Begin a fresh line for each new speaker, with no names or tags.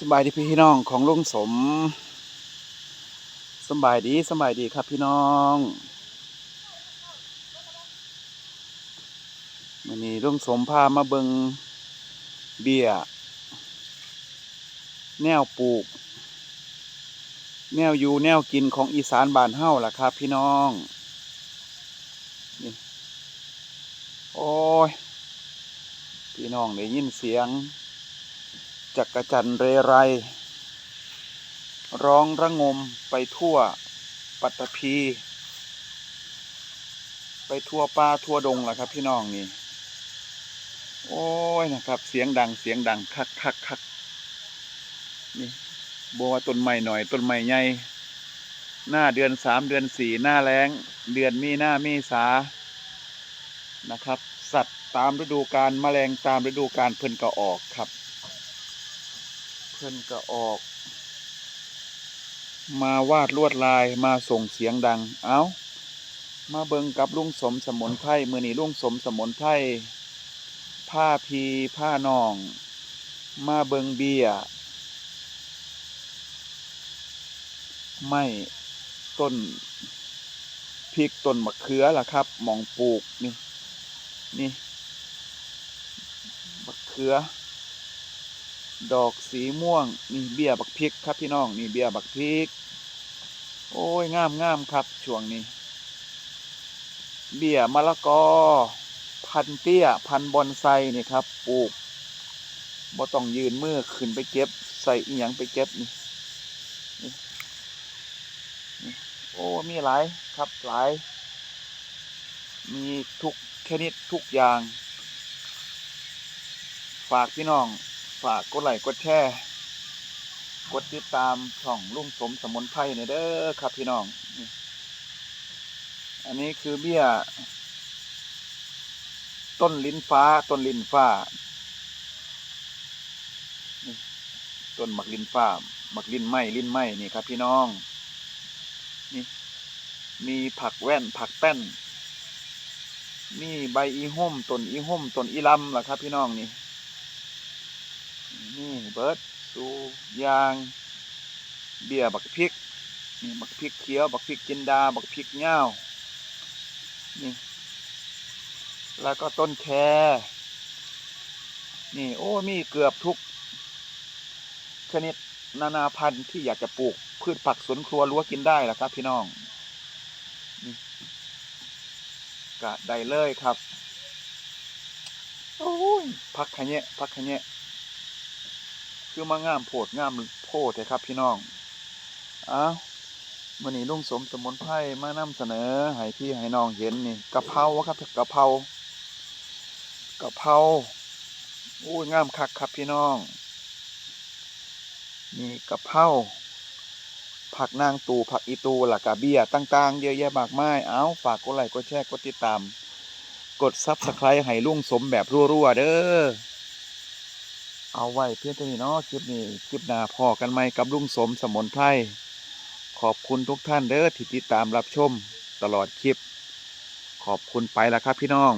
สบายดีพี่น้องของลุงสมสบายดีสบายดีครับพี่น้องวันนี้ลุงสมพามาเบิงเบียแนวปลูก แนวอยู่แนวกินของอีสานบานเฮ้าล่ะครับพี่น้องนี่โอ้ยพี่น้องได้ยินเสียง จักรจันเรไร ร้องระงมไปทั่วปัตตภีไปทั่วป่าทั่วดงล่ะครับ พี่น้องนี่ โอ้ยนะครับ เสียงดังเสียงดังคักคักคักนี่บัวาต้นไม้หน่อยต้นไม้ใหญ่หน้าเดือนสามเดือนสี่หน้าแล้งเดือนมีหน้ามีสานะครับ สัตว์ตามฤดูกาลแมลงตามฤดูกาลเพิ่นก็ออกครับ เพิ่นก็ออก มาวาดลวดลายมาส่งเสียงดัง เอามาเบิงกับลุงสมสมุนไพรมือนีลุงสมสมุนไพรผ้าพีผ้านอง มาเบิงเบียไม่ต้นพริกต้นมะเขือล่ะครับมองปลูกนี่นี่มะเขือ ดอกสีม่วง นี่เบี้ยบักพริกครับพี่น้องนี่เบี้ยบักพริก โอ้ยงามงามครับช่วงนี้ เบี้ยมะละกอ พันเตี้ย พันบอนไซนี่ครับปลูกบ่ต้องยืนมือขึ้นไปเก็บ ใส่อีหยังไปเก็บนี่โอ้มีหลายครับหลาย มีทุกชนิดทุกอย่าง ฝากพี่น้อง ฝากกดไลค์กดแชร์กดติดตามช่องลุงสมสมุนไพรเนี่ยเด้อครับพี่น้องนี่อันนี้คือเบี้ย ต้นลิ้นฟ้า ต้นลิ้นฟ้า ต้นหมักลิ้นฟ้าหมักลิ้นไม้ลิ้นไม้นี่ครับพี่น้อง นี่ มีผักแว่นผักแป้น มีใบอีห่มต้นอีห่มต้นอีลำล่ะครับพี่น้องนี่ เบิร์ดสูยาง เบียบักพริกนี่บักพริกเขียว บักพริกจินดา บักพริกเง่าวนี่ แล้วก็ต้นแคนี่ โอ้ มีเกือบทุก ชนิดนานาพันธุ์ที่อยากจะปลูก พืชผักสวนครัวรั้วกินได้ล่ะครับ พี่น้องกะได้เลยครับ โอ้ยพักขะแยพักขะแย คือมางามโพดงามโพดเลยครับ พี่น้องอ้าวมื่อนี้ลุงสมสมุนไพรมานำเสนอให้พี่ให้น้องเห็นนี่กะเพราครับกะเพรากะเพราโอ้งามคักครับพี่น้อง นี่กะเพราผักนางตูผักอีตูหลักกะเบียต่าง ๆ เยอะแยะมากมายเอาฝากกดไลค์กดแชร์กดติดตาม กดซับสไครต์ให้ลุงสมแบบรัวๆเด้อ เอาไว้เพื่อนตัวนี้เนาะคลิปนี้คลิปหน้าพอกันไหมกับลุงสมสมนไพรขอบคุณทุกท่านเด้อที่ติดตามรับชมตลอดคลิป ขอบคุณไปแล้วครับพี่น้อง